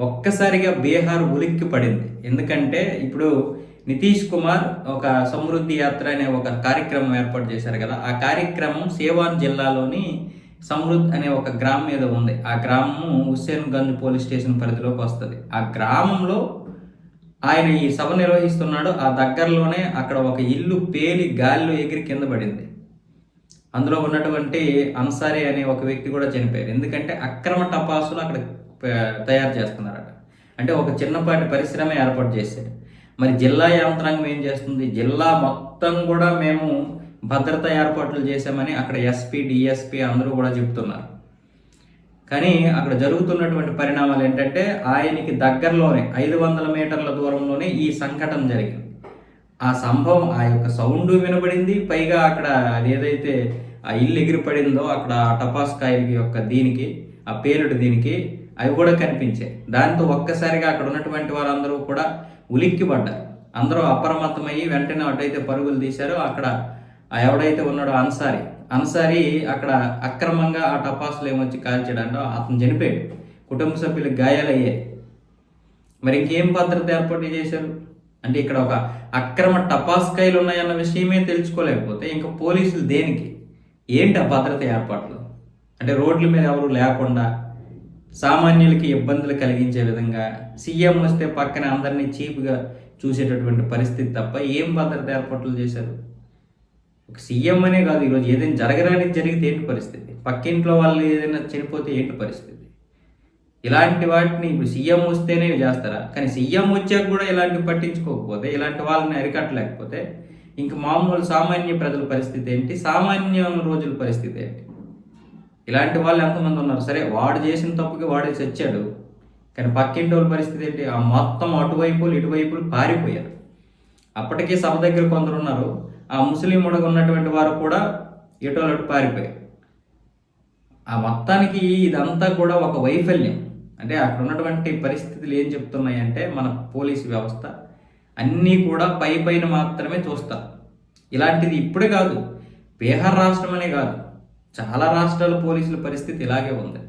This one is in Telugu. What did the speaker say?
ఒక్కసారిగా బీహార్ ఉలిక్కి పడింది. ఎందుకంటే ఇప్పుడు నితీష్ కుమార్ ఒక సమృద్ధి యాత్ర అనే ఒక కార్యక్రమం ఏర్పాటు చేశారు కదా. ఆ కార్యక్రమం సేవాన్ జిల్లాలోని సమృద్ధ్ అనే ఒక గ్రామం మీద ఉంది. ఆ గ్రామము హుస్సేన్ గంజ్ పోలీస్ స్టేషన్ పరిధిలోకి వస్తుంది. ఆ గ్రామంలో ఆయన ఈ సభ నిర్వహిస్తున్నాడు. ఆ దగ్గరలోనే అక్కడ ఒక ఇల్లు పేలి గాలిలో ఎగిరి కింద పడింది. అందులో ఉన్నటువంటి అన్సారీ అనే ఒక వ్యక్తి కూడా చనిపోయారు. ఎందుకంటే అక్రమ టపాసులు అక్కడ తయారు చేస్తున్నారట. అంటే ఒక చిన్నపాటి పరిశ్రమ ఏర్పాటు చేశారు. మరి జిల్లా యంత్రాంగం ఏం చేస్తుంది? జిల్లా మొత్తం కూడా మేము భద్రత ఏర్పాట్లు చేశామని అక్కడ ఎస్పీ డిఎస్పీ అందరూ కూడా చెప్తున్నారు కానీ అక్కడ జరుగుతున్నటువంటి పరిణామాలు ఏంటంటే ఆయనకి దగ్గరలోనే ఐదు వందల మీటర్ల దూరంలోనే ఈ సంఘటన జరిగింది. ఆ సంభవం ఆ యొక్క సౌండ్ వినబడింది. పైగా అక్కడ ఏదైతే ఆ ఇల్లు ఎగిరిపడిందో అక్కడ ఆ యొక్క దీనికి ఆ పేలుడు దీనికి అవి కూడా కనిపించాయి. దాంతో ఒక్కసారిగా అక్కడ ఉన్నటువంటి వారందరూ కూడా ఉలిక్కి పడ్డారు అందరూ అప్రమత్తమయ్యి వెంటనే అటైతే పరుగులు తీశారో. అక్కడ ఎవడైతే ఉన్నాడో అన్సారీ అన్సారీ అక్కడ అక్రమంగా ఆ టపాసులు ఏమొచ్చి కాల్చాడంటో అతను చనిపోయాడు. కుటుంబ సభ్యులకు గాయాలయ్యాయి మరి ఇంకేం భద్రత ఏర్పాటు చేశారు? అంటే ఇక్కడ ఒక అక్రమ టపాస్కాయలు ఉన్నాయన్న విషయమే తెలుసుకోలేకపోతే ఇంకా పోలీసులు దేనికి? ఏంటి ఆ భద్రత ఏర్పాట్లు? అంటే రోడ్ల మీద ఎవరు లేకుండా సామాన్యులకి ఇబ్బందులు కలిగించే విధంగా సీఎం వస్తే పక్కన అందరినీ చీప్గా చూసేటటువంటి పరిస్థితి తప్ప ఏం భద్రత ఏర్పాట్లు చేశారు? ఒక సీఎం అనే కాదు ఈరోజు ఏదైనా జరగడానికి జరిగితే ఏంటి పరిస్థితి? పక్కింట్లో వాళ్ళు ఏదైనా చనిపోతే ఏంటి పరిస్థితి? ఇలాంటి వాటిని ఇప్పుడు సీఎం వస్తేనే చేస్తారా? కానీ సీఎం వచ్చాక కూడా ఇలాంటివి పట్టించుకోకపోతే ఇలాంటి వాళ్ళని అరికట్టలేకపోతే ఇంక మామూలు సామాన్య ప్రజల పరిస్థితి ఏంటి? సామాన్య రోజుల పరిస్థితి ఏంటి? ఇలాంటి వాళ్ళు ఎంతమంది ఉన్నారు? సరే వాడు చేసిన తప్పుకి వాడే చచ్చాడు. కానీ పక్కింటి వాళ్ళ పరిస్థితి ఏంటి? ఆ మొత్తం అటువైపులు ఇటువైపులు పారిపోయారు. అప్పటికే సభ దగ్గర కొందరు ఉన్నారు. ఆ ముస్లిం ఉడగ ఉన్నటువంటి వారు కూడా ఎటోలు అటు పారిపోయారు. ఆ మొత్తానికి ఇదంతా కూడా ఒక వైఫల్యం. అంటే అక్కడ ఉన్నటువంటి పరిస్థితులు ఏం చెప్తున్నాయంటే మన పోలీసు వ్యవస్థ అన్నీ కూడా పై పైన మాత్రమే చూస్తారు. ఇలాంటిది ఇప్పుడే కాదు. బీహార్ రాష్ట్రం అనే కాదు. చాలా రాష్ట్రాల పోలీసుల పరిస్థితి ఇలాగే ఉంది.